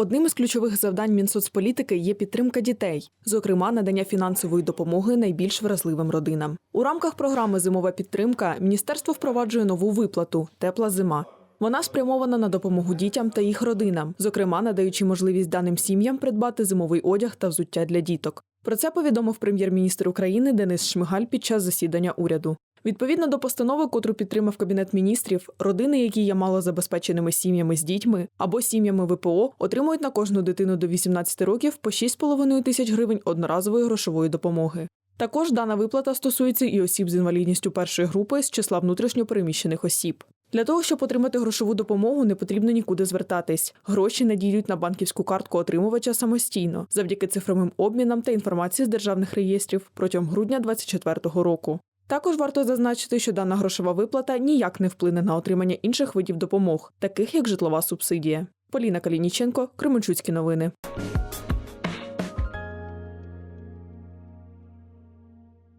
Одним із ключових завдань Мінсоцполітики є підтримка дітей, зокрема надання фінансової допомоги найбільш вразливим родинам. У рамках програми Зимова підтримка міністерство впроваджує нову виплату Тепла зима. Вона спрямована на допомогу дітям та їх родинам, зокрема надаючи можливість даним сім'ям придбати зимовий одяг та взуття для діток. Про це повідомив прем'єр-міністр України Денис Шмигаль під час засідання уряду. Відповідно до постанови, котру підтримав Кабінет міністрів, родини, які є малозабезпеченими сім'ями з дітьми або сім'ями ВПО, отримують на кожну дитину до 18 років по 6,5 тисяч гривень одноразової грошової допомоги. Також дана виплата стосується і осіб з інвалідністю першої групи з числа внутрішньо переміщених осіб. Для того, щоб отримати грошову допомогу, не потрібно нікуди звертатись. Гроші надійдуть на банківську картку отримувача самостійно, завдяки цифровим обмінам та інформації з державних реєстрів протягом грудня 2024 року. Також варто зазначити, що дана грошова виплата ніяк не вплине на отримання інших видів допомог, таких як житлова субсидія. Поліна Калініченко, Кременчуцькі новини.